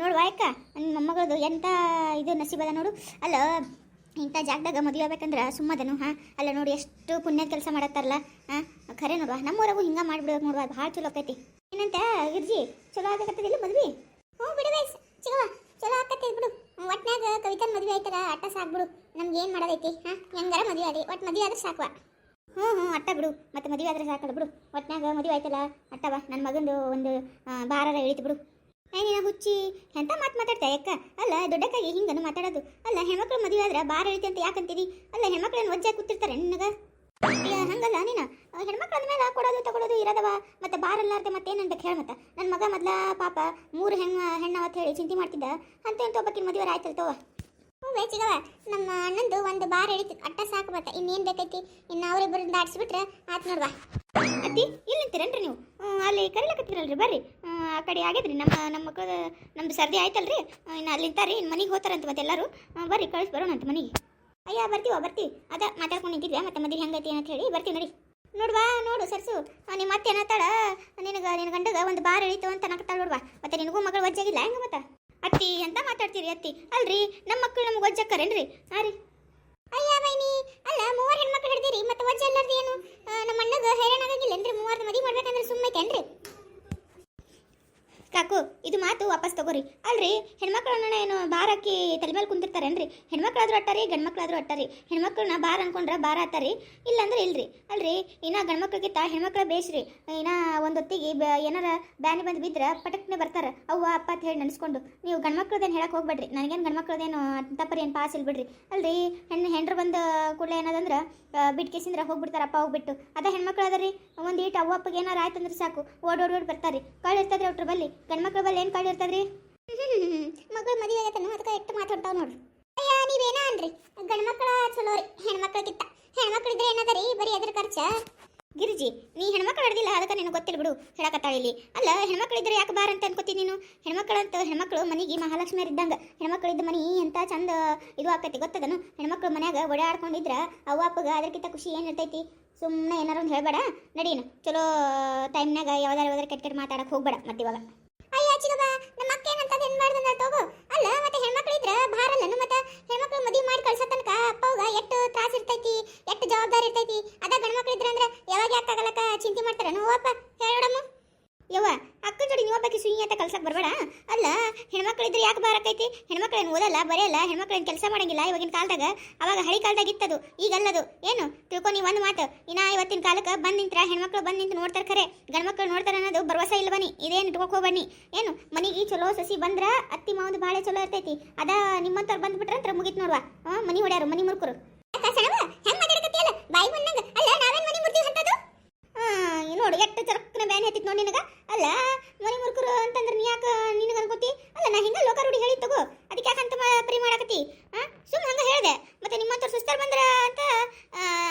ನೋಡುವ ಅಕ್ಕ ನನ್ನ ಮೊಮ್ಮಗಳದು ಎಂಥ ಇದು ನಸೀಬದ ನೋಡು. ಅಲ್ಲ, ಇಂಥ ಜಾಗದಾಗ ಮದುವೆ ಆಗ್ಬೇಕಂದ್ರೆ ಸುಮ್ಮದನು, ಹಾಂ? ಅಲ್ಲ ನೋಡಿ, ಎಷ್ಟು ಪುಣ್ಯದ ಕೆಲಸ ಮಾಡತ್ತಾರಲ್ಲ, ಹಾಂ? ಖರೆ ನೋಡುವ, ನಮ್ಮೂರಾಗು ಹಿಂಗೆ ಮಾಡಿಬಿಡ್ಬೇಕು ನೋಡುವ ಭಾಳ ಚಲೋ ಆಕೈತಿ. ಏನಂತ, ಗಿರ್ಜಿ, ಚಲೋ ಆಗಕತ್ತದಿಲ್ಲ ಮದ್ವಿ? ಹ್ಞೂ ಬಿಡುವೆ ಚಿಗವ ಚಲೋ ಆಕತ್ತೈತಿ ಬಿಡು. ಒಟ್ನಾಗ ಕವಿತನ ಮದುವೆ ಆಯ್ತಲ್ಲ ಅಟ್ಟ ಸಾಕ್ಬಿಡು ನಮ್ಗೆ ಏನು ಮಾಡೋದೈತಿ, ಹಾಂ? ಹೆಂಗಾರ ಮದುವೆ ಆದಿ ಒಟ್ಟು ಮದುವೆ ಆದ್ರೆ ಸಾಕ್ವಾ. ಹ್ಞೂ ಹ್ಞೂ, ಅಟ್ಟ ಬಿಡು. ಮತ್ತೆ ಮದುವೆ ಆದ್ರೆ ಸಾಕಲ್ಲ ಬಿಡು. ಒಟ್ನಾಗ ಮದುವೆ ಆಯ್ತಲ್ಲ, ಅಟ್ಟವ ನನ್ನ ಮಗಂದು ಒಂದು ಭಾರ ಇಳಿತು ಬಿಡು. ಏನಿನ ಹುಚ್ಚಿ ಎಂತ ಮಾತು ಮಾತಾಡ್ತಾ ಯಾಕ? ಅಲ್ಲ, ದೊಡ್ಡಕ್ಕಾಗಿ ಹಿಂಗನು ಮಾತಾಡೋದು. ಅಲ್ಲ, ಹೆಣ್ಮಕ್ಳು ಮದುವೆ ಆದ್ರೆ ಬಾರ ಹೇಳ್ತಿ ಅಂತ ಯಾಕಂತೀರಿ ಅಲ್ಲ ಹೆಣ್ಮಕ್ಳನ್ನ ಒಜ್ಜೆ ಕೂತಿರ್ತಾರೆ ನಿನಗ? ಹಂಗಲ್ಲ ನೀನು. ಹೆಣ್ಮಕ್ಳ ಮೇಲೆ ಕೊಡೋದು ತಗೊಳೋದು ಇರೋದವ. ಮತ್ತೆ ಬಾರಲ್ಲಾರ್ದೆ ಮತ್ತೇನಂತ ಹೇಳ ಮತ್ತ. ನನ್ನ ಮಗ ಮೊದ್ಲ ಪಾಪ ಮೂರು ಹೆಣ್ಣ ಅಂತ ಹೇಳಿ ಚಿಂತೆ ಮಾಡ್ತಿದ್ದ. ಅಂತ ಎಂತ ಒಬ್ಬಕ್ಕಿನ ಮದುವೆ ಆಯ್ತಲ್ಲ ತೋವ ಹ್ಞೂ ಚಿಗವ ನಮ್ಮ ಅಣ್ಣಂದು ಒಂದು ಬಾರ್ ಹಿಡಿತು ಅಟ್ಟ ಸಾಕು ಮತ್ತೆ. ಇನ್ನೇನು ಬೇಕೈತಿ ಇನ್ನು ಅವರಿಬ್ಬರನ್ನ ದಾಟಿಸ್ಬಿಟ್ರೆ ಆತ್ ನೋಡ್ವಾ. ಅತ್ತಿ ಇಲ್ಲಿ ನಿಂತೀರೇನ್ರಿ ನೀವು. ಅಲ್ಲಿ ಕರಿಲಕತ್ತೀರಲ್ರಿ ಬರ್ರಿ. ಆ ಕಡೆ ಆಗ್ಯದ್ರಿ, ನಮ್ಮ ನಮ್ಮ ಮಕ್ಕಳ ನಮ್ದು ಸರ್ದಿ ಆಯ್ತಲ್ರಿ. ಇನ್ನು ಅಲ್ಲಿ ನಿಂತಾರಿ ಇನ್ನು ಮನೆಗೆ ಹೋತಾರಂತ ಮತ್ತೆ ಎಲ್ಲರೂ. ಬರ್ರಿ, ಕಳಿಸಿ ಬರೋಣಂತ ಮನೆಗೆ. ಅಯ್ಯ, ಬರ್ತೀವ, ಬರ್ತೀವಿ. ಅದ, ಮಾತಾಡ್ಕೊಂಡು ನಿಂತಿದ್ವಿ, ಮತ್ತೆ ಮದುವೆ ಹೆಂಗೈತಿ ಅಂತ ಹೇಳಿ ಬರ್ತೀವಿ ನೋಡಿ. ನೋಡ್ವಾ, ನೋಡು ಸರ್ಸು. ನಿಮ್ಮ ಮತ್ತೆ ಏನತ್ತಾಳ ನಿನಗೆ, ನಿನ್ನ ಗಂಡಗ ಒಂದು ಬಾರ್ ಇಳಿತು ಅಂತ ನಕ್ತಾಳ ನೋಡ್ವಾ. ಮತ್ತೆ ನಿನಗೂ ಮಗಳು ಒಜ್ಜಾಗಿಲ್ಲ ಹೆಂಗ ಮತ್ತೆ? ಅತ್ತಿ ಅಂತ ಮಾತಾಡ್ತೀರಿ ಅತ್ತಿ? ಅಲ್ರಿ, ನಮ್ಮ ಮಕ್ಕಳು ನಮ್ಗೆ ವಜ್ಜಕ್ಕರೇನ್ರಿ? ಹಾಂ ರೀ. ಅಯ್ಯ ಬೈನಿ. ಅಲ್ಲ, ಮೂವರು ಹೆಣ್ಮಕ್ಳು ಹಿಡ್ದಿರಿ, ಮತ್ತೆ ವಜ್ಜ ಎಲ್ಲಾರ್ದು ಏನು? ನಮ್ಮ ಅಣ್ಣಗೆ ಹೈರಾಣ ಆಗಿಲ್ಲ ಅಂದ್ರೆ ಮೂವರ್ದು ಮದುವೆ ಮಾಡ್ಬೇಕಂದ್ರೆ ಸುಮ್ಮೈತೇನ್ರಿ ಕಾಕು, ಇದು ಮಾತು ವಾಪಸ್ ತಗೋರಿ. ಅಲ್ರಿ, ಹೆಣ್ಮಕ್ಳನ್ನ ಏನು ಬಾರ ಹಾಕಿ ತಲೆ ಮೇಲೆ ಕುಂತಿರ್ತಾರೇನ್ರಿ ಹೆಣ್ಮಕ್ಳಾದ್ರೂ ಅಟ್ಟಾರಿ, ಗಂಡ್ಮಕ್ಳಾದ್ರೂ ಅಟ್ಟಾರಿ. ಹೆಣ್ಮಕ್ಳನ್ನ ಬಾರ್ ಅನ್ಕೊಂಡ್ರೆ ಬಾರ್ ಆತಾರಿ. ಇಲ್ಲಾಂದ್ರೆ ಇಲ್ರಿ. ಅಲ್ರಿ, ಇನ್ನ ಗಂಡ್ಮಕ್ಳಿಗಿಂತ ಹೆಣ್ಮಕ್ಳ ಬೇಸ್ರಿ. ಇನ್ನ ಒಂದೊತ್ತಿಗೆ ಏನಾರ ಬ್ಯಾನಿ ಬಂದು ಬಿದ್ರೆ ಪಟಕ್ನೆ ಬರ್ತಾರ. ಅವ್ವ, ಅಪ್ಪ ಅಂತ ಹೇಳಿ ನೆನೆಸ್ಕೊಂಡು. ನೀವು ಗಂಡ್ಮಕ್ಳದೇನು ಹೇಳಕ್ಕೆ ಹೋಗ್ಬೇಡ್ರಿ. ನನಗೇನು ಗಂಡ್ಮಕ್ಳದೇನು ತಪ್ಪರಿ ಏನು ಪಾಸ್ ಇಲ್ಲ ಬಿಡ್ರಿ ಅಲ್ರಿ, ಹೆಣ್ಣು ಹೆಂಡ್ರು ಬಂದ ಕೂಡಲೇ ಏನದಂದ್ರೆ ಬಿಟ್ಕೇಸಿಂದ್ರ ಹೋಗ್ಬಿಡ್ತಾರ ಅಪ್ಪ ಹೋಗ್ಬಿಟ್ಟು. ಅದ ಹೆಣ್ಮಕ್ಳು ಅದರಿ. ಒಂದು ಈಟ್ ಅವ್ವ ಅಪ್ಪಗೆ ಏನಾರ ಆಯ್ತಂದ್ರೆ ಸಾಕು. ಓಡ್ ಓಡ್ ಓಡ್ ಬರ್ತಾರಿ. ಕಾಳು ಇರ್ತದ್ರಿ ಅವ್ರ ಬಲ್ಲಿ. ಗಂಡ್ಮಕ್ಳ ಬಲ್ಲಿ ಏನು ಕಳ್ಳು ಇರ್ತದ್ರಿ? ಮಗಳು ಮದುವೆ ಆಗತ್ತೆ ಅದಕ್ಕೆ ಎಷ್ಟು ಮಾತಾಡ್ತಾವ ನೋಡ್ರಿ. ಅಯ್ಯ, ನೀವೇನ ಅನ್ರಿ? ಗಂಡ್ಮಕ್ಳ ಚಲೋ ರೀ ಹೆಣ್ಮಕ್ಳಿಗಿಂತ ಹೆಣ್ಮಕ್ಳಿದ್ರೆ ಏನದರಿ? ಬರೀ ಅದ್ರ ಖರ್ಚ? ಗಿರಿಜಿ, ನೀ ಹೆಣ್ಮಕ್ಳು ಹಿಡ್ದಿಲ್ಲ ಅದಕ್ಕೆ ನಿನಗೆ ಗೊತ್ತಿಲ್ಲ ಬಿಡು, ಹೇಳಕತ್ತಾಳ ಇಲ್ಲಿ. ಅಲ್ಲ, ಹೆಣ್ಮಕ್ಳಿದ್ರೆ ಯಾಕೆ ಬಾರ ಅಂತ ಅನ್ಕೋತೀನಿ ನೀನು? ಹೆಣ್ಮಕ್ಳಂತ ಹೆಣ್ಮಕ್ಳು ಮನೆಗೆ ಮಹಾಲಕ್ಷ್ಮಿಯರ್ ಇದ್ದಂಗೆ. ಹೆಣ್ಮಕ್ಳಿದ್ದ ಮನೆ ಎಂತ ಚಂದ ಇದು ಆಕೈತಿ ಗೊತ್ತದನು? ಹೆಣ್ಮಕ್ಳು ಮನ್ಯಾಗ ಓಡಾಡ್ಕೊಂಡಿದ್ರ ಅವ್ವ ಅಪ್ಪಗ ಅದಕ್ಕಿಂತ ಖುಷಿ ಏನು ಇರ್ತೈತಿ? ಸುಮ್ಮನೆ ಏನಾರು ಒಂದು ಹೇಳ್ಬೇಡ. ನಡೀನು ಚಲೋ ಟೈಮ್ನಾಗ ಯಾವ್ದಾರು ಯಾವ್ದಾರ ಕೆಟ್ಟ ಕೆಟ್ಟ ಮಾತಾಡಕ್ ಹೋಗ್ಬೇಡ ಮತ್ತೆ ಇವಾಗ ಅಯ್ಯ ಚಿಗಬ ನಮ್ಮ ಅಕ್ಕ ಏನಂತ ಏನ್ ಮಾಡ್ದಂದ ತಗೋ? ಅಲ್ಲ ಮತ್ತೆ ಹೆಣ್ಮಕ್ಳು ಇದ್ರ ಭಾರಲ್ಲನು, ಮತ್ತೆ ಹೆಣ್ಮಕ್ಳು ಮದುವೆ ಮಾಡಿ ಕಳ್ಸೋ ತನಕ ಅಪ್ಪವ್ಗ ಎಷ್ಟು ತ್ರಾಸ ಇರ್ತೈತಿ, ಎಷ್ಟು ಜವಾಬ್ದಾರಿ ಇರ್ತೈತಿ. ಅದ ಗಂಡ್ಮಕ್ಳು ಇದ್ರ ಅಂದ್ರೆ ಯಾವಾಗ ಯಾಕಾಗಲಕ್ಕ ಚಿಂತೆ ಮಾಡ್ತಾರ ನೋವಪ್ಪ ಹೇಳಮ್ಮ ಯವ್ವ ಅಕ್ಕ ಜೋಡಿ ನೀವು ಬಗ್ಗೆ ಸುಯಿ ಅಂತ ಕಲ್ಸಕ್ ಬರಬೇಡ. ಅಲ್ಲ ಹೆಣ್ಮಕ್ಳಿದ್ರೆ ಯಾಕೆ ಬಾರಕೈತಿ ಹೆಣ್ಮಕ್ಳೇನು ಓದಲ್ಲ, ಬರೆಯಲ್ಲ, ಹೆಣ್ಮಕ್ಳೇನು ಕೆಲಸ ಮಾಡಂಗಿಲ್ಲ ಇವಾಗಿನ ಕಾಲದಾಗ? ಅವಾಗ ಹಳಿ ಕಾಲದಾಗ ಇತ್ತದು, ಈಗಲ್ಲದು. ಏನು? ತಿಳ್ಕೊ ನೀವು ಒಂದು ಮಾತು. ಇನ್ನ ಇವತ್ತಿನ ಕಾಲಕ್ಕೆ ಬಂದ್ ನಿಂತ್ರ, ಹೆಣ್ಮಕ್ಳು ಬಂದ್ ನಿಂತು ನೋಡ್ತಾರೆ ಖರೆ. ಗಂಡ್ಮಕ್ಳು ನೋಡ್ತಾರೆ ಅನ್ನೋದು ಭರವಸೆ ಇಲ್ಲ ಬನ್ನಿ ಇದೇನು ಇಟ್ಕೊಕೋ ಬನ್ನಿ? ಏನು? ಮನೆಗೆ ಚಲೋ ಸಸಿ ಬಂದ್ರ ಅತ್ತಿ ಮಾವಂದು ಭಾಳ ಚಲೋ ಇರ್ತೈತಿ. ಅದ ನಿಮ್ಮಂತವ್ರು ಬಂದ್ಬಿಟ್ರೆ ಅಂತ ಮುಗಿತ್ ನೋಡ್ವಾ. ಹಾ ಮನಿ ಹೊಡ್ಯಾರು, ಮನಿ ಮುರ್ಕರು. ಹೆಂಗ್ ಮಾತಾಡಕತ್ತಿಯಲ್ಲ ಬಾಯಿ ಬಂದಂಗ ಅಲ್ಲ, ನಾವೇನ್ ಮನಿ ಮುರ್ತೀವಿ ಅಂತದು? ನೋಡು ಎಷ್ಟು ಚರಕ್ಕನ ಬ್ಯಾನ್ ಹತ್ತಿತ್ತು ನೋಡಿ ನಿನಗ? ಅಲ್ಲ, ಮನೆ ಮುರ್ಕರು ಅಂತಂದ್ರೆ ನೀ ಯಾಕೆ ನಿನಗೆ ಅನ್ಕೋತಿ? ಅಲ್ಲ, ನಾ ಹಿಂಗ ಲೋಕ ರೂಢಿ ಹೇಳಿ ತಗೋ, ಅದಕ್ಕೆ ಯಾಕಂತ ಪರಿ ಮಾಡಕತ್ತಿ? ಹಾಂ ಸುಮ್ ಹಂಗ ಹೇಳ್ದೆ. ಮತ್ತೆ ನಿಮ್ಮಂತವ್ರು ಸುಸ್ತಾರ್ ಬಂದ್ರ ಅಂತ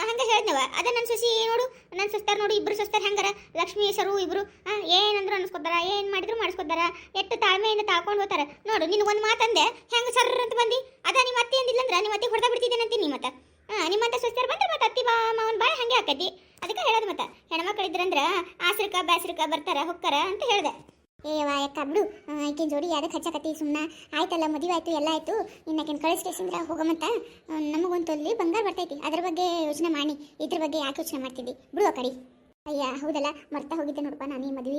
ಹಂಗ ಹೇಳ್ದವ ಅದ ನನ್ನ ಸೊಸಿ ನೋಡು ನನ್ನ ಸುಸ್ತಾರ್ ನೋಡು, ಇಬ್ರು ಸುಸ್ತಾರ್ ಹೆಂಗಾರ? ಲಕ್ಷ್ಮೀ ಸರು ಇಬ್ರು ಹಾ ಏನಂದ್ರು ಅನ್ಸ್ಕೊತಾರ, ಏನ್ ಮಾಡಿದ್ರು ಮಾಡಿಸ್ಕೊತಾರ? ಎಷ್ಟು ತಾಳ್ಮೆಯಿಂದ ತಾಳ್ಕೊಂಡು ಹೋತಾರ? ನೋಡು ನಿನಗೆ ಒಂದು ಮಾತಂದೆ, ಹೆಂಗ ಸರ್ರ ಅಂತ ಬಂದಿ ಅದ ನಿಮ್ಮ ಅತ್ತೆ ಅಂದಿಲ್ಲ ಅಂದ್ರೆ ನಿಮ್ಮ ಅತ್ತೆ ಹೊಡೆದ ಬಿಡ್ತಿದ್ದೇನೆ ಅಂತೀನಿ ಮತ್ತೆ ಹಾ ನಿಮ್ಮಂತ ಸುಸ್ತಾರ್ ಬಂದ್ರೆ ಮತ್ತೆ ಅತ್ತಿ ಬಾ ಮಾವನ್ ಬಾಳ ಹಂಗೆ ಆಕತಿ ಅದಕ್ಕೆ ಹೇಳೋದು ಮತ್ತೆ ಹೆಣ್ಮಕ್ಳು ಇದ್ರಂದ್ರ ಆಸರಕ ಬ್ಯಾಸ್ರಕ ಬರ್ತಾರ, ಹೊಕ್ಕಾರ ಅಂತ ಹೇಳ್ದೆ. ಏ ಯಾಕ ಬಿಡು. ಆಕಿನ ಜೋಡಿ ಯಾವ್ದಕ್ಕೆ ಹಚ್ಚಕತ್ತಿ ಸುಮ್ಮನೆ ಆಯ್ತಲ್ಲ, ಮದುವೆ ಆಯ್ತು, ಎಲ್ಲ ಆಯ್ತು. ಇನ್ನಕಿನ ಕಳಿಸ್ಕೇಸಿಂದ್ರ ಹೋಗಮಂತ ನಮಗಂತೂ ತೊಲ್ಲಿ ಬಂಗಾರ ಬರ್ತೈತಿ. ಅದ್ರ ಬಗ್ಗೆ ಯೋಚನೆ ಮಾಡಿ, ಇದ್ರ ಬಗ್ಗೆ ಯಾಕೆ ಯೋಚನೆ ಮಾಡ್ತಿದ್ದಿ? ಬಿಡು ಆ ಕಡೆ. ಅಯ್ಯ, ಹೌದಲ್ಲ, ಮರ್ತಾ ಹೋಗಿದ್ದೆ ನೋಡಪ್ಪ ನಾನು ಈ ಮದುವೆ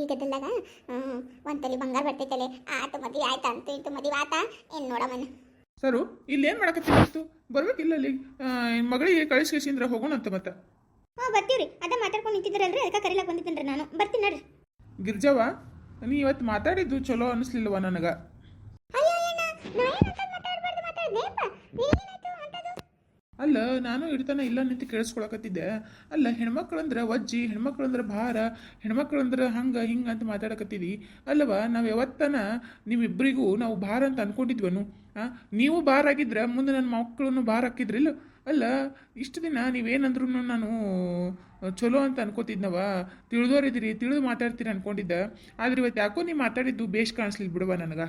ಒಂದ್ ತಲೆ ಬಂಗಾರ ಬರ್ತೈತಲೆ ಆತ, ಮದುವೆ ಆಯ್ತಾ ಅಂತ ಇಂತು ಮದುವೆ ಆತ? ಏನು ನೋಡಮ್ಮ ಸರು ಇಲ್ಲಿ ಏನು ಮಾಡಕತ್ತೀನಿ ಇತ್ತು ಬರ್ಬೇಕಿಲ್ಲ ಅಲ್ಲಿ. ಮಗಳಿಗೆ ಕಳಿಸ್ಕೇಸಿಂದ್ರ ಹೋಗೋಣ ಅಂತ ಮತ್ತೆ. ಹ್ಞೂ ಬರ್ತೀವ್ರಿ. ಅದ ಮಾತಾಡ್ಕೊಂಡು ನಿಂತಿದ್ರಲ್ರಿ ಅದಕ್ಕೆ ಕರಿಲಕ್ಕೆ ಬಂದಿದ್ದೇನೆ ನಾನು. ಬರ್ತೀನಿ ನೋಡ್ರಿ. ಗಿರ್ಜವ್ವ ನೀ ಇವತ್ತು ಮಾತಾಡಿದ್ದು ಚಲೋ ಅನಿಸ್ಲಿಲ್ವ ನನಗೆ? ಅಲ್ಲ ನಾನು ಇಡ್ತಾನೆ ಇಲ್ಲ ನಿಂತು ಕೇಳಿಸ್ಕೊಳಕತ್ತಿದ್ದೆ. ಅಲ್ಲ ಹೆಣ್ಮಕ್ಳಂದ್ರೆ ವಜ್ಜಿ ಹೆಣ್ಮಕ್ಳಂದ್ರೆ ಭಾರ ಹೆಣ್ಮಕ್ಳಂದ್ರೆ ಹಂಗೆ ಹಿಂಗೆ ಅಂತ ಮಾತಾಡಕತ್ತಿದಿ ಅಲ್ಲವ ನಾವು ಯಾವತ್ತನ ನೀವಿಬ್ಬರಿಗೂ ನಾವು ಭಾರ ಅಂತ ಅನ್ಕೊಂಡಿದ್ವನು? ಆ, ನೀವು ಭಾರ ಆಗಿದ್ರೆ ಮುಂದೆ ನನ್ನ ಮಕ್ಕಳನ್ನು ಭಾರ ಹಾಕಿದ್ರಿಲ್ಲ? ಅಲ್ಲ, ಇಷ್ಟು ದಿನ ನೀವೇನಂದ್ರೂ ನಾನು ಚಲೋ ಅಂತ ಅನ್ಕೋತಿದ್ನವ ತಿಳಿದೋರಿದ್ದೀರಿ, ತಿಳಿದು ಮಾತಾಡ್ತೀರಿ ಅನ್ಕೊಂಡಿದ್ದ. ಆದ್ರೆ ಇವತ್ತು ಯಾಕೋ ನೀವು ಮಾತಾಡಿದ್ದು ಬೇಷ್ ಕಾಣಿಸ್ಲಿಲ್ಲ ಬಿಡುವ ನನಗೆ.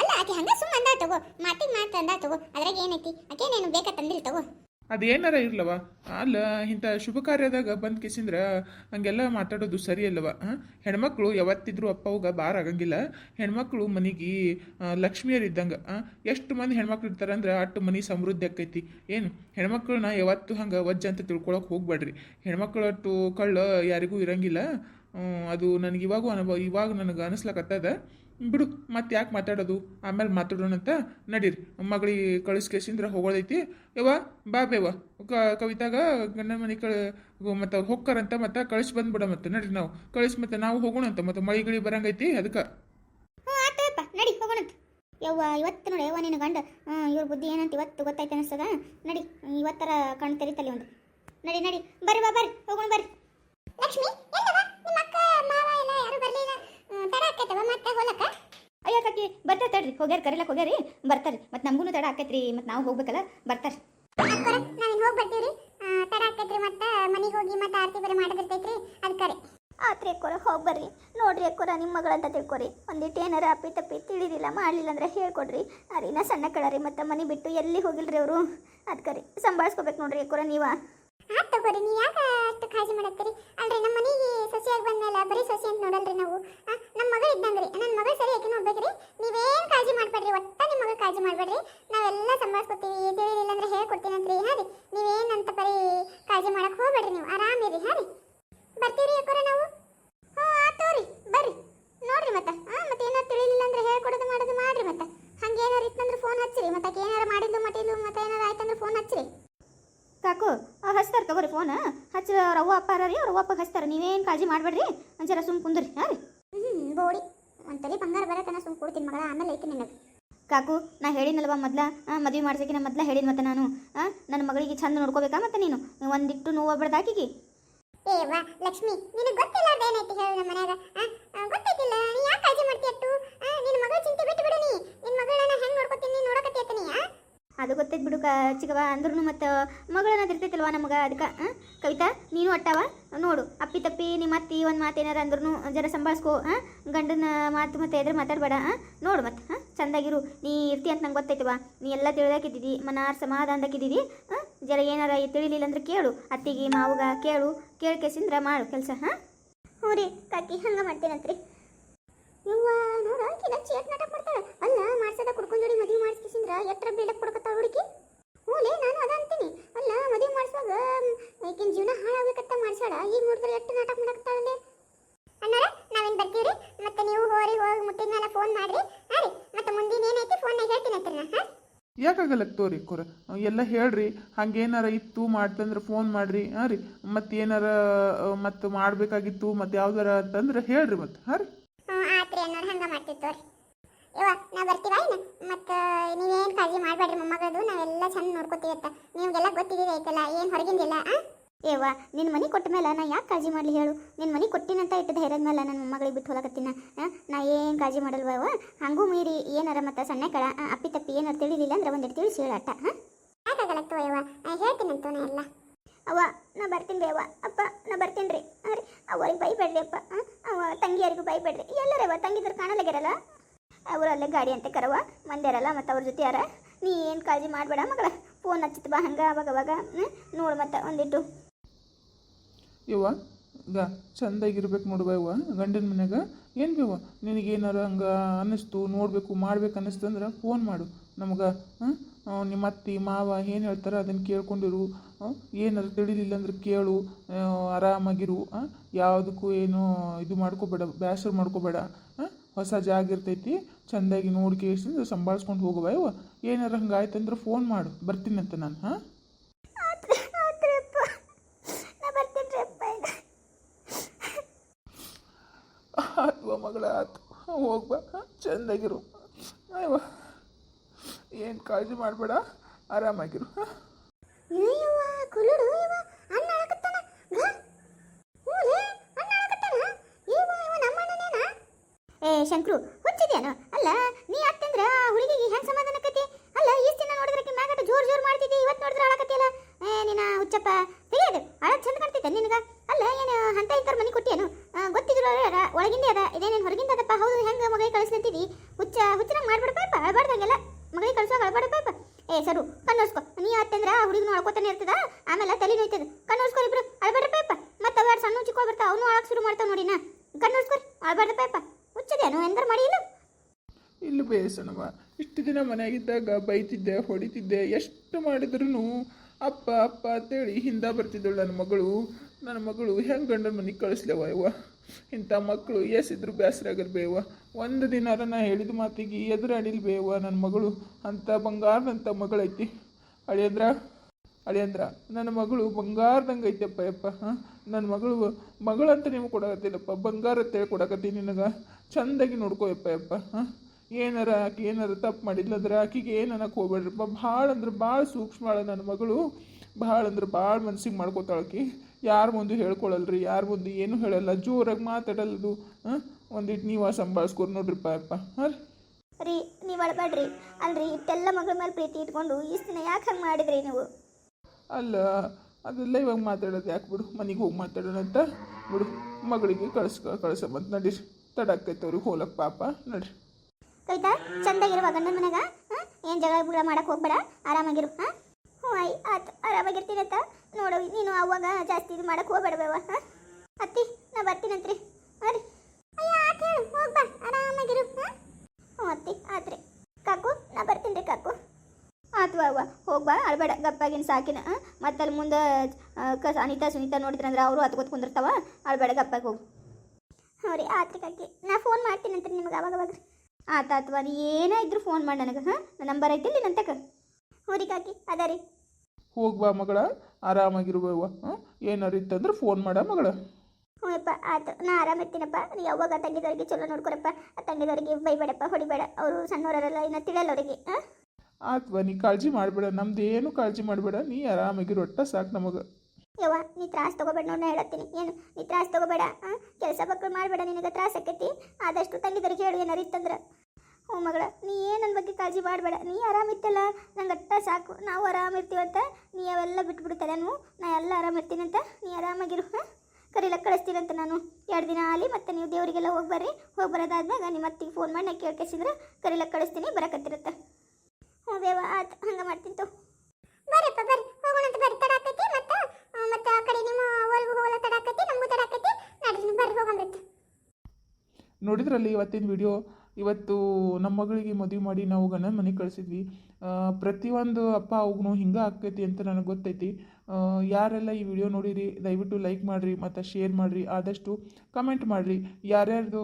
ಅಲ್ಲ, ಆಕೆ ಹಂಗ ಸುಮ್ಮ ಅಂದ ತಗೋ. ಮಾತಿಗೆ ಮಾತು ಅಂದ ತಗೋ. ಅದ್ರಾಗ ಏನೈತಿ? ಆಕೆ ನೀನು ಬೇಕಾ ತಂದಿಲ್ಲ ತಗೋ. ಅದೇನಾರ ಇರ್ಲವ ಅಲ್ಲ ಇಂಥ ಶುಭ ಕಾರ್ಯದಾಗ ಬಂದ್ ಕಿಸಿಂದ್ರ ಹಂಗೆಲ್ಲ ಮಾತಾಡೋದು ಸರಿ ಅಲ್ಲವ ಹೆಣ್ಮಕ್ಳು ಯಾವತ್ತಿದ್ರು ಅಪ್ಪ ಹೋಗ ಬಾರ ಆಗಂಗಿಲ್ಲ. ಹೆಣ್ಮಕ್ಳು ಮನೆಗೆ ಲಕ್ಷ್ಮಿಯರಿದ್ದಂಗೆ ಎಷ್ಟು ಮಂದಿ ಹೆಣ್ಮಕ್ಳು ಇರ್ತಾರೆ ಅಂದ್ರೆ ಅಷ್ಟು ಮನೆ ಸಮೃದ್ಧಿ ಆಕೈತಿ ಏನು? ಹೆಣ್ಮಕ್ಳನ್ನ ಯಾವತ್ತು ಹಂಗೆ ವಜ್ಜ ಅಂತ ತಿಳ್ಕೊಳಕ್ಕೆ ಹೋಗ್ಬೇಡ್ರಿ ಹೆಣ್ಮಕ್ಳು ಅಷ್ಟು ಕಳ್ಳ ಯಾರಿಗೂ ಇರಂಗಿಲ್ಲ. ಅದು ನನಗೆ ಇವಾಗೂ ಅನುಭವ, ಇವಾಗ ನನಗೆ ಅನಿಸ್ಲಕತ್ತದ. ಬಿಡು, ಮತ್ತೆ ಯಾಕೆ ಮಾತಾಡೋದು? ಆಮೇಲೆ ಮಾತಾಡೋಣ ಅಂತ ನಡೀರಿ. ಮಗಳಿಗೆ ಕಳಿಸ್ಕೇಸಿಂದ್ರೆ ಹೋಗೋದೈತಿ ಯವ್ವ, ಬಾ ಬೇವ ಕವಿತಾಗ ಗಂಡನ ಮನೆ ಕಳ ಮತ್ತೆ ಅವ್ರು ಹೋಗ್ತಾರಂತ ಮತ್ತೆ ಕಳಿಸಿ ಬಂದ್ಬಿಡ ಮತ್ತೆ ನಡ್ರಿ ನಾವು. ಕಳಿಸಿ ಮತ್ತೆ ನಾವು ಹೋಗೋಣ ಅಂತ ಮತ್ತೆ ಮಳೆ ಗಿಳಿ ಬರಂಗೈತಿ ಅದಕ್ಕೆ ನಡಿ ಹೋಗೋಣಂತ. ಯವ್ವ, ಇವತ್ತು ನೋಡಿ, ಯವ್ವ ನಿನ್ನ ಗಂಡ ಇವ್ರ ಬುದ್ಧಿ ಏನಂತ ಇವತ್ತು ಗೊತ್ತಾಯ್ತು ಅನಿಸ್ತದ? ನಡಿ, ಇವತ್ತರ ಕಣ್ ತೆರಿತಲ್ಲಿ ಒಂದು. ನಡಿ ನಡಿ, ಬರ್ರಿ ಬಾ, ಬರ್ರಿ, ಹೋಗೋಣ ಬರ್ರಿ. ಲಕ್ಷ್ಮಿ ನಿಮ್ಮ ಅಕ್ಕ ಮಾವ ಎಲ್ಲ ಯಾರು ಬರಲಿಲ್ಲ ತಡ ಆಕೈತವ ಮತ್ತೆ ಹೋಲಕ್ಕ? ಅಯ್ಯೋ ಕಾಕಿ ಬರ್ತಾರೆ ತಡ್ರಿ ಹೋಗ್ಯಾರ ಕರಿಲಕ್ ಹೋಗ್ಯಾರಿ. ಬರ್ತಾರೆ. ಮತ್ತೆ ನಮಗೂ ತಡ ಆಕೈತ್ರಿ ಮತ್ತೆ ನಾವು ಹೋಗ್ಬೇಕಲ್ಲ ಬರ್ತಾರ. ನಾವಿನ್ ಹೋಗಿ ಬರ್ತೀವಿ ತಡ ಆಕೈತ್ರಿ ಮತ್ತೆ ಮನೆಗೆ ಹೋಗಿ ಮತ್ತೆ ಆರತಿ ಬರೀ ಮಾಡೋದಿರ್ತೈತ್ರಿ ಅದಕ್ಕೆ ಆತ್ರಿ ಅಕ್ಕೋರ ಹೋಗಿ ಬರ್ರಿ ನೋಡ್ರಿ ಅಕ್ಕೋರ ನಿಮ್ಮ ಮಗಳಂತ ತಿಳ್ಕೊರಿ. ಒಂದಿಟ್ಟು ಏನಾರ ಅಪ್ಪಿ ತಪ್ಪಿ ತಿಳಿದಿಲ್ಲ ಮಾಡಲಿಲ್ಲ ಅಂದ್ರೆ ಹೇಳ್ಕೊಡ್ರಿ. ಅರಿನ ಸಣ್ಣ ಕಳರಿ ಮತ್ತೆ ಮನೆ ಬಿಟ್ಟು ಎಲ್ಲಿ ಹೋಗಿಲ್ರಿ ಅವರು? ಅದಕ್ಕರಿ ಸಂಭಾಳಿಸ್ಕೋಬೇಕು ನೋಡ್ರಿ ಅಕ್ಕೋರ ನೀವ. ತಗೋರಿ ನೀ ಯಾಕೆ ಅಷ್ಟು ಕಾಳಜಿ ಮಾಡತ್ತೀರಿ ಅಲ್ರಿ ನಮ್ಮ ಮನೆಗೆ ಸೊಸೆಯಾಗಿ ಬಂದ್ಮೇಲೆ ಬರೀ ಸೊಸೆ ಅಂತ ನೋಡಲ್ರಿ ನಾವು. ನಮ್ಮ ಮಗ ಇದ್ದಂಗ್ರಿ. ನನ್ನ ಮಗ ಸರಿ ಯಾಕೆ ನೋಡ್ಬೇಕ್ರಿ ನೀವೇನ್ ಕಾಳಜಿ ಮಾಡ್ಬೇಡ್ರಿ, ಒಟ್ಟ ನಿಮ್ಮ ಮಗ ಕಾಳಜಿ ಮಾಡ್ಬೇಡ್ರಿ. ನಾವೆಲ್ಲ ಸಂಭಾಳಿಸ್ಕೊತೀವಿ, ತಿಳಿಲಿಲ್ಲ ಅಂದ್ರೆ ಹೇಳ್ಕೊಡ್ತೀನಿ ಅಂತ್ರಿ ಹಾ ರೀ. ನೀವೇನಂತ ಬರೀ ಕಾಳಜಿ ಮಾಡಕ್ ಹೋಗ್ಬೇಡ್ರಿ ನೀವು. ಆರಾಮಿರಿ ಹಾ ರೀ. ಬರ್ತೀವ್ರಿ ಯಾಕೋರ ನಾವು? ಹ್ಞೂ ಆತೋರಿ ಬರ್ರಿ. ನೋಡ್ರಿ ಮತ್ತೆ. ಹಾ ಮತ್ತೆ ಏನಾರು ತಿಳಿಲಿಲ್ಲ ಅಂದ್ರೆ ಹೇಳ್ಕೊಡೋದು ಮಾಡೋದು ಮಾಡ್ರಿ ಮತ್ತೆ. ಹಂಗೇನಾರು ಇತ್ತಂದ್ರೆ ಫೋನ್ ಹಚ್ಚಿರಿ. ಮತ್ತೆ ಏನಾರು ಮಾಡಿದ್ದು, ಮಟ್ಟಿದ್ದು ಮತ್ತೆ ಏನಾರು ಆಯ್ತಂದ್ರೆ ಫೋನ್ ಹಚ್ಚಿರಿ. ಕಾಕು ಅವ್ರು ಹಚ್ತಾರೆ ತಗೋರಿ ಫೋನ್ ಹಚ್ಚ ಅವ್ರ ಅವ್ವ ಅಪ್ಪ ರೀ ಅವ್ರ ಅವ್ವ ಅಪ್ಪ ಹಚ್ತಾರೆ. ನೀವೇನು ಕಾಳಜಿ ಮಾಡಬೇಡ್ರಿ. ಒಂಚರ ಸುಮ್ ಕುಂದ್ರಿ ಹಾಂ ರೀ? ಹ್ಞೂ ಬೋಡಿ ಒಂದ್ ತಲೆ ಬಂಗಾರ ಬರತನ ಸುಮ್ ಕೊಡ್ತೀನಿ ಮಗಳ. ಆಮೇಲೆ ಐತಿ ನಿನಗೆ ಕಾಕು ನಾ ಹೇಳಿನಲ್ವ ಮೊದ್ಲ? ಮದುವೆ ಮಾಡ್ಸೋಕಿನ ಮೊದ್ಲ ಹೇಳಿನ ಮತ್ತೆ ನಾನು. ನನ್ನ ಮಗಳಿಗೆ ಚಂದ ನೋಡ್ಕೋಬೇಕಾ ಮತ್ತೆ ನೀನು? ಒಂದಿಟ್ಟು ನೋವು ಬಿಡ್ದಾಕಿಗೆ ಏವಾ ಲಕ್ಷ್ಮಿ ನಿನಗೆ ಗೊತ್ತಿಲ್ಲ ಏನೈತಿ ಹೇಳು ನಮ್ಮ ಮನ್ಯಾಗ? ಗೊತ್ತೈತಿಲ್ಲ ನೀ ಯಾಕೆ ಕಾಳಜಿ ಮಾಡ್ತೀಯ ಅಟ್ಟು ಆ, ನಿನ್ನ ಮಗಳ ಚಿಂತೆ ಬಿಟ್ಟು ಬಿಡು ನೀ ನಿನ್ನ ಮಗಳನ್ನ ಹೆಂಗ್ ನೋಡ್ಕೊತೀನಿ ನೋಡಕತ್ತಿ ನೀ ಆ? ಅದು ಗೊತ್ತೈತೆ ಬಿಡು ಕ ಚಿಗವ ಅಂದ್ರೂ ಮತ್ತು ಮಗಳನ್ನ ಇರ್ತೈತಲ್ವ ನಮಗೆ? ಅದಕ್ಕೆ ಕವಿತಾ, ನೀನು ಅಟ್ಟವ? ನೋಡು. ಅಪ್ಪಿ ತಪ್ಪಿ ನಿಮ್ಮ ಅತ್ತಿ ಒಂದು ಮಾತು ಏನಾರ ಅಂದ್ರೂ ಜರ ಸಂಭಾಳಿಸ್ಕೋ, ಹಾಂ? ಗಂಡನ ಮಾತು ಮತ್ತೆ ಎದ್ರೆ ಮಾತಾಡಬೇಡ, ಹಾಂ? ನೋಡು ಮತ್ತೆ ಹಾಂ? ಚಂದಾಗಿರು. ನೀ ಇರ್ತಿ ಅಂತ ನಂಗೆ ಗೊತ್ತೈತವ ನೀ ಎಲ್ಲ ತಿಳಿದಾಕಿದ್ದಿದಿ, ಮನಾರ್ ಸಮಾಧಾನದಾಕಿದ್ದಿದಿ ಹಾಂ? ಜರ ಏನಾರ ತಿಳಿಲಿಲ್ಲ ಅಂದ್ರೆ ಕೇಳು. ಅತ್ತಿಗೆ, ಮಾವುಗ ಕೇಳು. ಕೇಳ್ಕೇಸಿಂದ್ರ ಮಾಡು ಕೆಲಸ, ಹಾಂ? ಹ್ಞೂ ರೀ. ಕಾಕಿ, ಹಂಗ ಮಾಡ್ತೇನಂತ್ರಿ. ಯವ್ವ ನೋಡ ಆಕಿನ ನಾಟಕ ಮಾಡ್ತಾಳ? ಅಲ್ಲ, ಮಾಡ್ಸದ ಕುಡ್ಕೊಂಡ್ ಜೋಡಿ ಮದುವೆ ಮಾಡಿಸ್ಕಿಸಿಂದ್ರ ಎಟ್ರ ಬಿಲ್ಡಪ್ ಕೊಡಕತ್ತಾಳ ಹುಡುಗಿ? ಹ್ಞೂಲೇ ನಾನು ಅದ ಅಂತೀನಿ. ಅಲ್ಲ, ಮದುವೆ ಮಾಡಿಸುವಾಗ ಈಗಿನ ಜೀವನ ಹಾಳಾಗ್ಬೇಕಂತ ಮಾಡ್ಸಾಳ ಈಗ ನೋಡಿದ್ರೆ ಎಷ್ಟು ನಾಟಕ ಮಾಡಕತ್ತಾಳಲ್ಲೇ ಅಣ್ಣಾರ, ನಾವೇನ್ ಬರ್ತೀವ್ರಿ. ಮತ್ತೆ ನೀವು ಹೋರಿ, ಹೋಗಿ ಮುಟ್ಟಿದ ಫೋನ್ ಮಾಡ್ರಿ. ಹಾಂ ಮತ್ತೆ ಮುಂದಿನ ಏನೈತಿ ಫೋನ್ನಾಗ ಹೇಳ್ತೀನಿ ಅಂತ್ರಿ ನಾ ಹಾ? ಯಾಕಾಗಲ್ಲ ತೋರಿ ಕೊರ ಎಲ್ಲ ಹೇಳ್ರಿ, ಹಂಗೇನಾರ ಇತ್ತು ಮಾಡ್ತಂದ್ರೆ ಫೋನ್ ಮಾಡ್ರಿ, ಹಾಂ ರೀ. ಮತ್ತೆ ಏನಾರ ಮತ್ತೆ ಮಾಡಬೇಕಾಗಿತ್ತು, ಮತ್ತೆ ಯಾವ್ದಾರ ಅಂತಂದ್ರೆ ಹೇಳ್ರಿ ಮತ್ತೆ, ಹಾಂ ರೀ. ಮಾಡ್ತಿತ್ತೋರಿ ಇವ ನಾ ಬರ್ತೀವ ಏನು? ಮತ್ತು, ನೀವೇನು ಕಾಳಜಿ ಮಾಡಬೇಡ್ರಿ ಮೊಮ್ಮಗದು, ನಾವೆಲ್ಲ ಚಂದ ನೋಡ್ಕೋತೀವಿ ಅಂತ ನಿಮಗೆಲ್ಲ ಗೊತ್ತಿದೆ ಐತಲ್ಲ, ಏನು ಹೊರಗಿಂದಿಲ್ಲ, ಆ? ಏವ ನಿನ್ನ ಮನೆ ಕೊಟ್ಟ ಮೇಲೆ ನಾ ಯಾಕೆ ಕಾಳಜಿ ಮಾಡಲಿ ಹೇಳು. ನಿನ್ನ ಮನೆ ಕೊಟ್ಟಿನಂತ ಇಟ್ಟದ ಧೈರ್ಯದ ಮೇಲೆ ನನ್ನ ಮೊಮ್ಮಗಳಿಗೆ ಬಿಟ್ಟು ಹೋಗಕತ್ತಿನ ನಾ ಏನು ಕಾಳಜಿ ಮಾಡಲ್ವ ಹಂಗೂ ಮೀರಿ ಏನಾರ ಮತ್ತು ಸಣ್ಣ ಕಳ ಅಪ್ಪಿ ತಪ್ಪಿ ಏನಾರು ತಿಳಿಲಿಲ್ಲ ಅಂದ್ರೆ ಒಂದೆರಡು ತಿಳಿಸಿ ಹೇಳಟ್ಟ ಹಾಂ ಯಾಕಾಗಲ್ಲ ತೋ ಯವ್ವ? ನಾ ಹೇಳ್ತೀನಂತ ನಾ ಎಲ್ಲ. ಅವ್ವ, ನಾ ಬರ್ತೀನಿ ಬೇವ ಅಪ್ಪ, ನಾ ಬರ್ತೀನಿ ರೀ. ಹಾಂ ರೀ ಅವ್ರಿಗೆ ಬೈಬೇಡ್ರಿ ಅಪ್ಪ. ಅವ ತಂಗಿಯರಿಗೂ ಬೈಬೇಡ್ರಿ ಎಲ್ಲರವ ತಂಗಿದ್ರು ಕಾಣಲಾಗ್ಯಾರಲ್ಲ ಅವರು ಅಲ್ಲೇ ಗಾಡಿ ಅಂತ ಕರವ ಮಂದಿರಲ್ಲ ಮತ್ತು ಅವ್ರ ಜೊತೆ ಯಾರ? ನೀ ಏನು ಕಾಳಜಿ ಮಾಡಬೇಡ ಮಗಳ. ಫೋನ್ ಹಚ್ಚಿತ್ತು ಬಾ ಹಂಗೆ ಅವಾಗ ಅವಾಗ. ನೋಡು ಮತ್ತೆ ಒಂದಿಟ್ಟು. ಇವ ಈಗ ಚಂದಾಗಿರ್ಬೇಕು ನೋಡುವ ಇವ ಗಂಡನ ಮನೆಯಾಗ. ಏನು ಬೇವ ನಿನಗೇನಾರು ಹಂಗೆ ಅನ್ನಿಸ್ತು, ನೋಡಬೇಕು, ಮಾಡ್ಬೇಕು ಅನ್ನಿಸ್ತು ಅಂದ್ರೆ ಫೋನ್ ಮಾಡು. ನಮ್ಗೆ ಹಾಂ ನಿಮ್ಮ ಅತ್ತೆ ಮಾವ ಏನು ಹೇಳ್ತಾರೆ ಅದನ್ನು ಕೇಳ್ಕೊಂಡಿರು ಏನಾರು ತಿಳಿಲಿಲ್ಲ ಅಂದ್ರೆ ಕೇಳು ಆರಾಮಾಗಿರು ಯಾವುದಕ್ಕೂ ಏನು ಇದು ಮಾಡ್ಕೋಬೇಡ ಬೇಸರ ಮಾಡ್ಕೋಬೇಡ ಹೊಸ ಜಾಗ ಇರ್ತೈತಿ ಚೆಂದಾಗಿ ನೋಡಿ ಕೇಳಿಸಿದ್ರೆ ಸಂಭಾಳಿಸ್ಕೊಂಡು ಹೋಗುವ ಇವ ಏನಾರ ಹಂಗಾಯ್ತು ಆಯ್ತಂದ್ರೆ ಫೋನ್ ಮಾಡು ಬರ್ತೀನಂತ ನಾನು ಹಾಂ ಮಗಳ ಆತು ಹೋಗ್ಬಾ ಚೆಂದಾಗಿರು ಅಯ್ಯವ್ವ ಏನು ಕಾಳಜಿ ಮಾಡಬೇಡ, ಆರಾಮಾಗಿರು. ಏ, ಶಂಕ್ರು, ಹುಚ್ಚಿದ್ಯಾನು? ಅಲ್ಲ, ನೀ ಅತ್ತಂದ್ರ ಹುಡುಗಿಗೆ ಹೆಂಗ್ ಸಮಾಧಾನ ಕತಿ ಅಲ್ಲ ಈಸ್ ದಿನ ನೋಡಿದ್ರಕ್ಕೆ ಮ್ಯಾಗಟ ಜೋರ್ ಜೋರ್ ಮಾಡ್ತಿದ್ದಿ, ಇವತ್ತು ನೋಡಿದ್ರೆ ಅಳಕತ್ತಿಲ್ಲ ಏ ನಿನ್ನ ಹುಚ್ಚಪ್ಪ, ತೆಗಿಯೋದು ಅಳ ಚಂದ ಕಾಣ್ತೈತೆ ನಿನಗ? ಅಲ್ಲ, ಏನು ಅಂತ ಇಂಥವ್ರ ಮನೆ ಕೊಟ್ಟೇನು ಗೊತ್ತಿದ್ರು ಒಳಗಿಂದ ಅದ, ಇದೇನೇನು ಹೊರಗಿಂದ ಅದಪ್ಪ? ಹೌದು, ಹೆಂಗೆ ಮಗ ಕಳಿಸ್ಲಂತಿದ್ದಿ ಹುಚ್ಚ ಹುಚ್ಚರಂಗೆ ಮಾಡ್ಬಿಡಪ್ಪ ಅಳಬಾರ್ದಂಗೆಲ್ಲ. ಮಗಳಿಗೆ ಕಳ್ಸುವಾಗ ಅಳಬಾಡಪ್ಪ ಏ ಸರು ಕಣ್ಣೋಸ್ಕೊ ನೀ ಅತ್ತಂದ್ರ ಆ ಹುಡುಗಿ ಇರ್ತದ ಆಮೇಲೆ ತಲೆ ನೋಯ್ತದ. ಕಣ್ಣು ಉರ್ಸ್ಕೊರಿ ಇಬ್ರು. ಅಳ್ಬೇಡ್ರಪ್ಪ ಪಾಪ ಮತ್ತೆ ಅವಾಡ್ ಸಣ್ಣ ಚಿಕ್ಕ ಬರ್ತಾವ, ಅವನು ಅಳಕ್ ಶುರು ಮಾಡ್ತಾವ ನೋಡಿನ? ನಾ ಕಣ್ಣು ಪಾಪ ಹುಚ್ಚದೇನು ಎಂದ್ರೆ ಮಾಡಿ ಇಲ್ಲ. ಇಲ್ಲಿ ಬೇಸಣವ ಇಷ್ಟು ದಿನ ಮನೆಯಾಗಿದ್ದಾಗ ಬೈತಿದ್ದೆ, ಹೊಡಿತಿದ್ದೆ. ಎಷ್ಟು ಮಾಡಿದ್ರು ಅಪ್ಪ ಅಪ್ಪ ಅಂತೇಳಿ ಹಿಂದೆ ಬರ್ತಿದ್ದಳು ನನ್ನ ಮಗಳು. ನನ್ನ ಮಗಳು ಹೆಂಗೆ ಗಂಡನ ಮನೆಗೆ ಕಳಿಸ್ಲೇವ ಇಂಥ ಮಕ್ಕಳು ಎಸಿದ್ರು ಬೇಸರ ಆಗಲ್ ಬೇವ ಒಂದು ದಿನಾರ ನಾ ಹೇಳಿದ ಮಾತಿಗೆ ಎದುರು ಬೇವ ನನ್ನ ಮಗಳು. ಅಂಥ ಬಂಗಾರದಂಥ ಮಗಳೈತಿ. ಅಳಿಯಂದ್ರ? ಅಳಿಯಂದ್ರ, ನನ್ನ ಮಗಳು ಬಂಗಾರದಂಗೆ ಐತಪ್ಪ ಯಪ್ಪ. ಹಾಂ? ನನ್ನ ಮಗಳು ಮಗಳಂತ ನೀವು ಕೊಡಕತ್ತಿಲ್ಲಪ್ಪ. ಬಂಗಾರ ಅಂತೇಳಿ ಕೊಡಕತ್ತೀನಿ ನಿನಗೆ. ಚಂದಾಗಿ ನೋಡ್ಕೋ ಯಪ್ಪ ಹಾಂ? ಏನಾರ ಆಕೆ ಏನಾರ ತಪ್ಪು ಮಾಡಿಲ್ಲಂದ್ರೆ ಆಕಿಗೆ ಏನು ಹೋಗ್ಬೇಡ್ರಪ್ಪ. ಭಾಳ ಅಂದ್ರೆ ಭಾಳ ಸೂಕ್ಷ್ಮ ನನ್ನ ಮಗಳು. ಭಾಳ ಅಂದ್ರೆ ಭಾಳ ಮನ್ಸಿಗೆ ಮಾಡ್ಕೋತಾಳಕಿ ಯಾರ ಮುಂದೆ ಹೇಳ್ಕೊಳ್ಳಲ್ರಿ ಯಾರ ಮುಂದೆ ಏನು ಹೇಳಲ್ಲ ಜೋರಾಗಿ ಮಾತಾಡಲ್ಲದು ಹಾಂ? ಒಂದಿಟ್ಟು ನೀವು ಸಂಭಾಳಿಸ್ಕೊರ್ ನೋಡ್ರಿಪ್ಪ ಅಪ್ಪ ಹಾಂ ರೀ? ನೀವು ಅಳಬೇಡ್ರಿ ಅಲ್ರಿ ಇಷ್ಟೆಲ್ಲ ಮಗಳ ಮೇಲೆ ಪ್ರೀತಿ ಇಟ್ಕೊಂಡು ಇಷ್ಟು ದಿನ ಯಾಕೆ ಹಂಗೆ ಮಾಡಿದ್ರಿ ನೀವು? ಅಲ್ಲ ಅದೆಲ್ಲ ಇವಾಗ ಮಾತಾಡೋದು ಯಾಕೆ ಬಿಡು ಮನೆಗೆ ಹೋಗಿ ಮಾತಾಡೋಣ ಅಂತ. ಬಿಡು ಮಗಳಿಗೆ ಕಳ್ಸ ಕಳ್ಸಮಂತ ನಡೀರಿ ತಡಾಕೈತೆ ಅವ್ರಿಗೆ ಹೋಲಕ್ಕೆ ಪಾಪ ನಡ್ರಿ. ಕವಿತಾ ಚಂದಾಗಿರುವಾಗ ಗಂಡನ ಮನೆಗ ಹಾಂ? ಏನು ಜಗಳ ಬಿಡ ಮಾಡಕ್ಕೆ ಹೋಗ್ಬೇಡ ಆರಾಮಾಗಿರು ಹಾಂ? ಆಯ್ ಆತು ಆರಾಮಾಗಿರ್ತೀನಂತ ನೋಡು ನೀನು ಅವಾಗ ಜಾಸ್ತಿ ಇದು ಮಾಡಕ್ಕೆ ಹೋಗ್ಬೇಡ ಬೇವ ಹಾಂ? ಅತ್ತಿ ನಾ ಬರ್ತೀನಂತ್ರಿ. ಹಾಂ ರೀ ಅಯ್ಯ ಆಕೆ ಹೇಳು ಹೋಗ್ಬಾ ಆರಾಮಾಗಿರು ಹಾಂ? ಹ್ಞೂ ಅತ್ತಿ ಆತ್ರಿ. ಕಾಕು ನಾ ಬರ್ತೀನಿ ರೀ ಕಾಕು. ಆತು ಅವ್ವ ಹೋಗ್ಬಾ ಅಳ್ಬೇಡ ಗಪ್ಪಾಗಿನ ಸಾಕಿನ ಮತ್ತೆ ಅಲ್ಲಿ ಮುಂದೆ ಕಸ ಅನಿತಾ ಸುನೀತಾ ನೋಡಿದ್ರಂದ್ರೆ ಅವರು ಹತ್ಕೊತ್ ಕುಂದಿರ್ತಾವ ಅಳ್ಬೇಡ ಗಪ್ಪಾಗಿ ಹೋಗು. ಹ್ಞೂ ರೀ ಆತ್ರಿ ಕಾಕಿ. ನಾ ಫೋನ್ ಮಾಡ್ತೀನಂತ್ರಿ ನಿಮ್ಗೆ ಅವಾಗ ಅವಾಗ ಆತ ಆತ್ವ ನೀ ಏನೇ ಇದ್ರು ಫೋನ್ ಮಾಡಿ ನನಗೆ ಹಾಂ? ನಂಬರ್ ಐತಿಲ್ಲ ನಂತಕ ಹ್ಞೂ ರೀ ಕಾಕಿ ಅದ ರೀ ಹೋಗ್ಬಾ ಮಗಳ ಆರಾಮಾಗಿರುವವ ಏನಾರು ಇತ್ತಂದ್ರೆ ಫೋನ್ ಮಾಡ ಮಗಳ. ಹ್ಞೂಪ್ಪ ಆಯ್ತು ನಾನು ನಾ ಆರಾಮಿರ್ತೀನಪ್ಪ ನೀ ಯಾವಾಗ ತಂಗಿದವ್ರಿಗೆ ಚಲೋ ನೋಡ್ಕೊರಪ್ಪ ಆ ತಂಗಿದವ್ರಿಗೆ ಬೈಬೇಡಪ್ಪ ಹೊಡಿಬೇಡ. ಅವರು ಸಣ್ಣವರೆಲ್ಲ ಇನ್ನು ತಿಳಿಯಲ್ಲ ಅವರಿಗೆ ಆತ್ವ ನೀ ಕಾಳಜಿ ಮಾಡಬೇಡ ನಮ್ದು ಏನು ಕಾಳಜಿ ಮಾಡಬೇಡ ನೀ ಆರಾಮಾಗಿ ರೊಟ್ಟ ಸಾಕು ನಮಗೆ. ಯವ್ವ ನೀ ತ್ರಾಸ ತಗೋಬೇಡ ನೋಡಿ ಹೇಳತ್ತೀನಿ. ಏನು ನೀ ತ್ರಾಸ ತಗೋಬೇಡ ಕೆಲಸ ಮಕ್ಕಳು ಮಾಡಬೇಡ ನಿನಗೆ ತ್ರಾಸ ಆಕೈತಿ? ಆದಷ್ಟು ತಂಗಿದವ್ರಿಗೆ ಹೇಳು ಏನಾರು ಇತ್ತಂದ್ರೆ. ಹ್ಞೂ ಮಗಳ, ನೀ ಏನು ನನ್ನ ಬಗ್ಗೆ ಕಾಳಜಿ ಮಾಡಬೇಡ. ನೀ ಆರಾಮಿತ್ತಲ್ಲ ನಂಗೆ ಅಟ್ಟ ಸಾಕು. ನಾವು ಆರಾಮಿರ್ತೀವಂತ ನೀ ಅವೆಲ್ಲ ಬಿಟ್ಬಿಡ್ತೇನು ನಾ ಎಲ್ಲ ಆರಾಮಿರ್ತೀನಂತ ನೀ ಆರಾಮಾಗಿರು, ಹಾಂ? ಕರೀಲ ಕಳಿಸ್ತೀನಂತ ನಾನು. ಎರಡು ದಿನ ಆಲಿ ಮತ್ತೆ ನೀವು ದೇವರಿಗೆಲ್ಲ ಹೋಗಿ ಬರ್ರಿ. ಹೋಗಿ ಬರೋದಾದ್ಮೇಲೆ ನಿಮ್ಮ ಅತ್ತಿಗೆ ಫೋನ್ ಮಾಡಿ ನಾ ಕೇಳ್ಕೇಸಿದ್ರೆ ಕರೀಲ, ಕಳಿಸ್ತೀನಿ, ಬರಕತ್ತಿರುತ್ತೆ. ಹ್ಞೂ ಬೇವ ಆಯ್ತು, ಹಂಗೆ ಮಾಡ್ತೀನಿ ತೋ. ಬರಪ್ಪ, ಬರ್ರಿ. ಹೋಗೋಣ ಅಂತ ಬರ್ರಿ ತಡಾಕೈತಿ ಮತ್ತೆ ಮತ್ತೆ ಆ ಕಡೆ ನಿಮ್ಮ ಹೊಲ್ಗೂ ಹೋಗಲ್ಲ ತಡಾಕೈತಿ ನಮಗೂ ಆಕತ್ತಿ ನಡ್ರಿ ಬರ್ರಿ ಹೋಗಂಬಿಟ್ಟು ನೋಡಿದ್ರಲ್ಲಿ ಇವತ್ತಿನ ವಿಡಿಯೋ ಇವತ್ತು ನಮ್ಮ ಮಗಳಿಗೆ ಮದುವೆ ಮಾಡಿ ನಾವು ಗಂಡನ ಮನೆಗೆ ಕಳಿಸಿದ್ವಿ. ಪ್ರತಿಯೊಂದು ಅಪ್ಪ ಅವ್ಗೂ ಹಿಂಗೆ ಆಕೈತಿ ಅಂತ ನನಗೆ ಗೊತ್ತೈತಿ. ಯಾರೆಲ್ಲ ಈ ವಿಡಿಯೋ ನೋಡಿರಿ, ದಯವಿಟ್ಟು ಲೈಕ್ ಮಾಡಿರಿ, ಮತ್ತು ಶೇರ್ ಮಾಡಿರಿ, ಆದಷ್ಟು ಕಮೆಂಟ್ ಮಾಡಿರಿ. ಯಾರ್ಯಾರ್ದು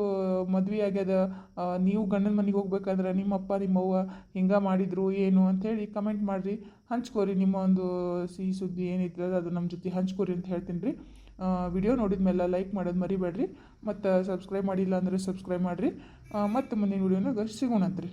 ಮದುವೆ ಆಗ್ಯದ ನೀವು ಗಂಡನ ಮನೆಗೆ ಹೋಗ್ಬೇಕಂದ್ರೆ ನಿಮ್ಮಪ್ಪ ನಿಮ್ಮವ್ವ ಹಿಂಗೆ ಮಾಡಿದ್ರು, ಏನು ಅಂಥೇಳಿ ಕಮೆಂಟ್ ಮಾಡಿರಿ. ಹಂಚ್ಕೋರಿ ನಿಮ್ಮ ಒಂದು ಸಿಹಿ ಸುದ್ದಿ ಏನಿರ್ತದೆ ಅದು ನಮ್ಮ ಜೊತೆ ಹಂಚ್ಕೋರಿ ಅಂತ ಹೇಳ್ತೀನಿ ರೀ. ವಿಡಿಯೋ ನೋಡಿದ ಮೇಲೆ ಲೈಕ್ ಮಾಡೋದು ಮರಿಬೇಡ್ರಿ. ಮತ್ತು ಸಬ್ಸ್ಕ್ರೈಬ್ ಮಾಡಿಲ್ಲ ಅಂದರೆ ಸಬ್ಸ್ಕ್ರೈಬ್ ಮಾಡಿರಿ. ಮತ್ತು ಮುಂದಿನ ವಿಡಿಯೋನಾಗ ಸಿಗೋಣಂತ್ರಿ.